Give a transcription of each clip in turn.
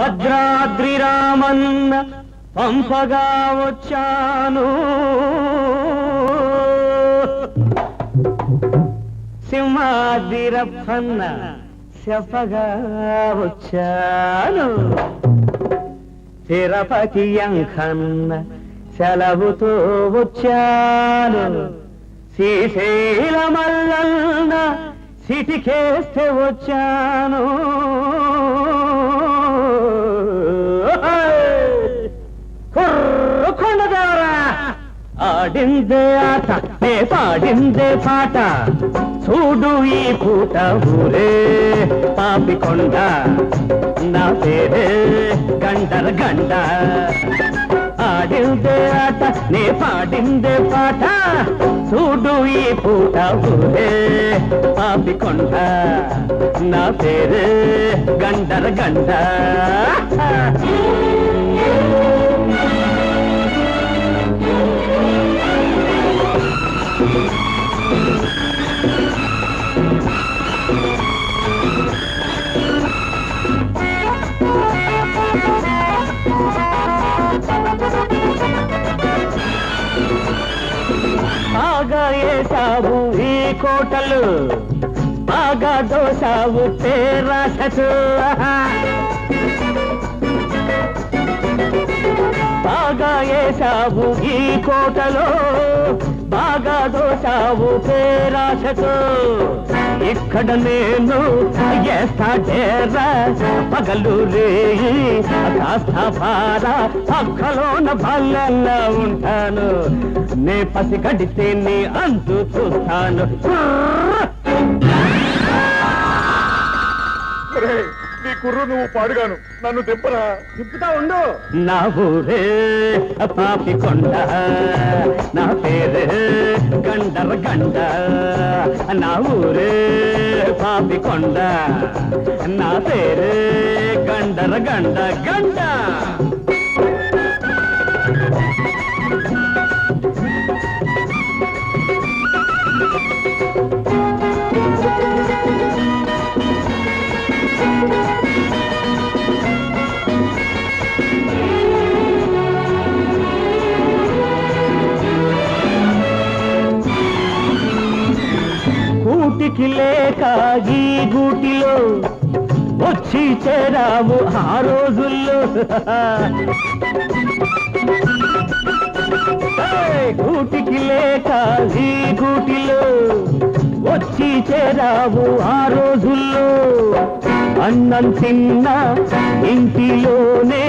భద్రాద్రి రామన్న పంపగా వచ్చాను. సింహాదిరప్పన్న చెప్పగా వచ్చాను. తిరుపతి అంకన్న సెలవుతో వచ్చాను. శ్రీశైల మల్లన్న సిటికేస్తే వచ్చాను. ఆడిందే ఆట నే పాడిందే పాట. చూడు ఈ పూట ఊరే పాపికొండ నా పేరే గండర గండ. ఆడిందే ఆట నే పాడిందే పాట. చూడు ఈ పూట ఊరే పాపికొండ నా పేరే గండర గండ. బాగా వేసావు ఈ కోటలు బాగా దోసావు పేరాసచు బాగా వేసావు ఈ కోటలో బాగా దోశావు పేరాశతో ఇక్కడ నేను చేస్తా డేరా పగలు రేయి కాస్త పారా పక్కలోన భల్లెల్లా ఉంటాను. నే పసి కడితే నీ అంతు చూస్తాను. నీ కుర్రు నువ్వు పాడుగాను. నన్ను దింపరా తిప్పుతా ఉండు. నా ఊరే పాపి కొండ నా పేరే గండర గండ. నా ఊరే పాపి కొండ నా పేరే గండర గండ. గండ! కూటికి లేక ఈ గూటిలో వచ్చి చేరావు ఆ రోజుల్లో. కూటికి లేక ఈ గూటిలో వచ్చి చేరావు ఆ రోజుల్లో. అన్నం తిన్న ఇంటిలోనే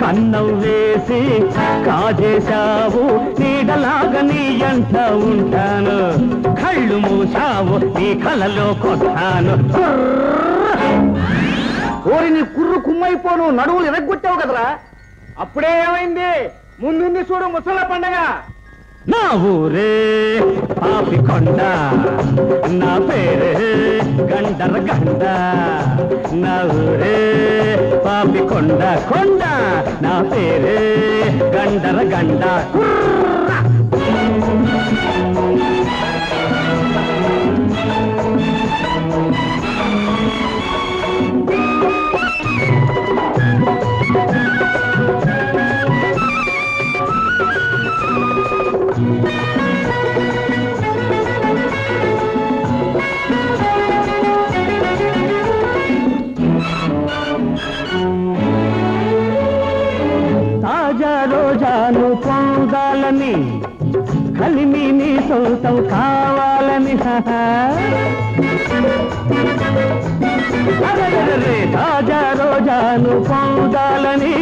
కన్నం వేసి కాజేశావు నీడలాగా నీ ఎంట ఉంటాను. కళ్ళు మూసా నీ కలలో కొట్టాను. ఓరి నీ కుర్రు కుమ్మైపోను నడువులు ఎరగొట్టావు కదరా? అప్పుడే ఏమైంది? ముందుంది చూడు ముసల పండగ. నా ఊరే పాపి కొండ నా పేరే గండర గండ. నా ఊరే పాపి కొండ కొండ నా పేరే గండర గండ. కుర్ర. నీ సొంతం కావాలని అరెరెరె, తాజా రోజాను పొందాలని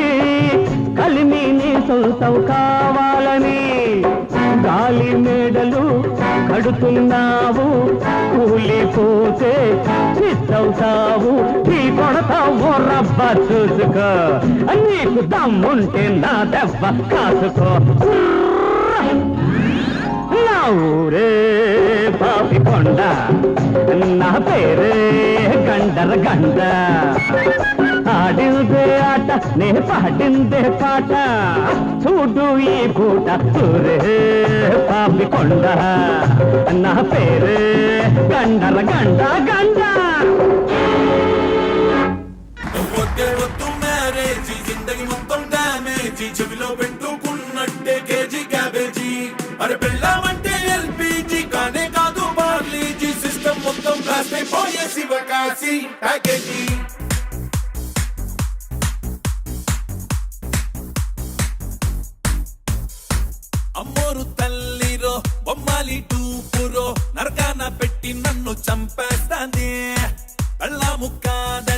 కలిమి నీ సొంతం కావాలని గాలి మేడలు కడుతున్నావు కూలిపోతే చిత్తవుతావు నీ కొడతావు రబ్బ చూసుకో నీకు దమ్ముంటే నా దెబ్బ కాసుకో. ఊరే పాపి కొండ నా పేరే గండర గండ. ఆడిందే ఆట నే పాడిందే పాట చూడు ఈ పూట ఊరే పాపి కొండ. నా పేరే గండర గండ గండ. వద్దే వద్దు మేరే ప్యాకేజీ చెవిలో పెట్టి అమ్మోరు తల్లిరో బొమ్మాలి టూపురో నరకాన పెట్టి నన్ను చంపేస్తానే. కళ్ళ ముక్కాద